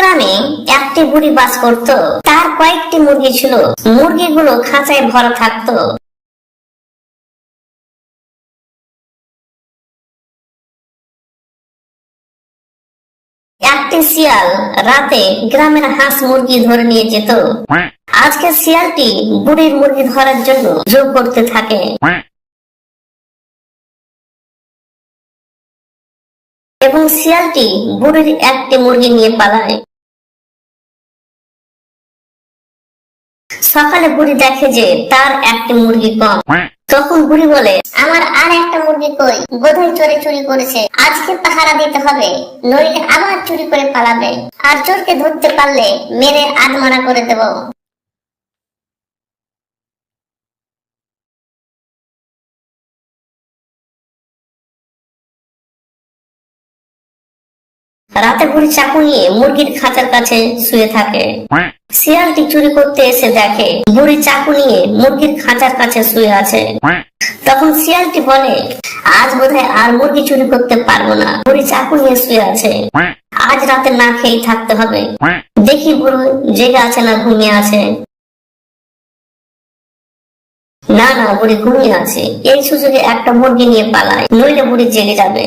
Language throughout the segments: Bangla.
গ্রামে একটি বুড়ি বাস করত। তার কয়েকটি মুরগি ছিল। মুরগিগুলো খাঁচায় ভরা থাকতো। একটি শিয়াল রাতে গ্রামের হাঁস মুরগি ধরে নিয়ে যেত। আজকে শিয়ালটি বুড়ির মুরগি ধরার জন্য যোগ করতে থাকে। এবং শিয়ালটি বুড়ির একটি মুরগি নিয়ে পালায়। সকালে বুড়ি দেখে যে তার একটি মুরগি কম। তখন বুড়ি বলে আমার আর একটা মুরগি কই? বোধহয় চোরে চুরি করেছে। আজকে পাহারা দিতে হবে নইলে আবার চুরি করে পালাবে। আর চোরকে ধরতে পারলে মেরে আধমারা করে দেব। রাতে বুড়ি চাকু নিয়ে মুরগির খাঁচার কাছে শুয়ে থাকে। শিয়ালটি চুরি করতে এসে দেখে, বুড়ি চাকু নিয়ে মুরগির খাঁচার কাছে শুয়ে আছে। তখন শিয়ালটি বলে, আজ বোধহয় আর মুরগি চুরি করতে পারব না। বুড়ি চাকু নিয়ে শুয়ে আছে। আজ রাতে না খেয়ে থাকতে হবে। দেখি বুড়ো জেগে আছে না ঘুমিয়ে আছে। না না, বুড়ি ঘুমিয়ে আছে। এই সুযোগে একটা মুরগি নিয়ে পালায় নইলে বুড়ি জেগে যাবে।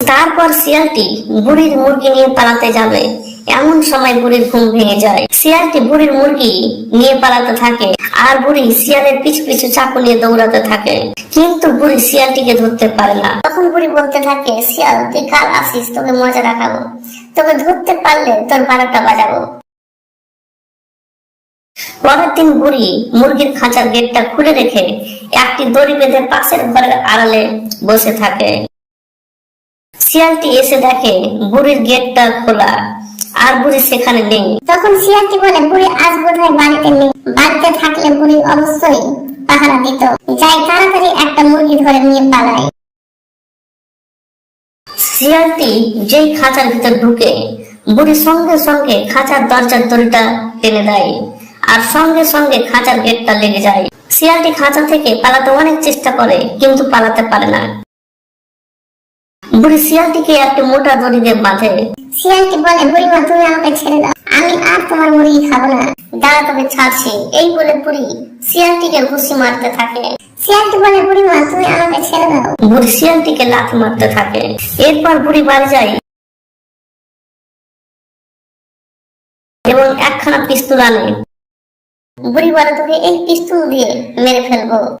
তারপর শিয়ালটি বুড়ির মুরগি নিয়ে পালাতে যাবে। এমন সময় বুড়ির ঘুম ভেঙে যায়। শিয়ালটি বুড়ির মুরগি নিয়ে পালাতে থাকে আর বুড়ি শিয়ালের পিছু পিছু চাকু নিয়ে দৌড়াতে থাকে। কিন্তু বুড়ি শিয়ালটিকে ধরতে পারে না। তখন বুড়ি বলতে থাকে, শিয়াল, তুই কাল আসিস, তোকে মজা রাখাবো তোকে ধরতে পারলে তোর বারোটা বাজাবো। পরের দিন বুড়ি মুরগির খাঁচার গেটটা খুলে রেখে একটি দড়ি বেঁধে পাশের ঘরের আড়ালে বসে থাকে। শিয়ালটি এসে দেখে বুড়ির গেটটা খোলা। আর বুড়ি সেখানে নেই। তখন শিয়ালটি বলে, বুড়ি, আজ বোধহয় বাড়িতে নেই। বাড়িতে থাকলে বুড়ি অবশ্যই পাহারা দিত। যাই তাড়াতাড়ি একটা মুরগি ধরে নিয়ে পালায়। শিয়ালটি যেই খাঁচার ভিতর ঢুকে, বুড়ি সঙ্গে সঙ্গে খাঁচার দরজার দড়িটা টেনে দেয় আর সঙ্গে সঙ্গে খাঁচার গেটটা লেগে যায়। শিয়ালটি খাঁচা থেকে পালাতে অনেক চেষ্টা করে, কিন্তু পালাতে পারে না। বুড়ি শিয়ালটিকে একটি মোটা দড়ি দিয়ে বাঁধে। শিয়ালটি বলে বুড়িমা তুমি আমাকে ছেড়ে দাও। আমি আর তোমার মুরগি খাব না। দাঁড়া তোকে ছাড়ছি। এই বলে বুড়ি শিয়ালটিকে ঘুষি মারতে থাকে। শিয়ালটি বলে তুমি আমাকে ছেড়ে দাও। বুড়ি শিয়ালটিকে লাথ মারতে থাকে। এরপর বুড়ি বাড়ি যায় এবং একখানা পিস্তল আনে। বুড়ি বলে, তোকে এই পিস্তল দিয়ে মেরে ফেলব।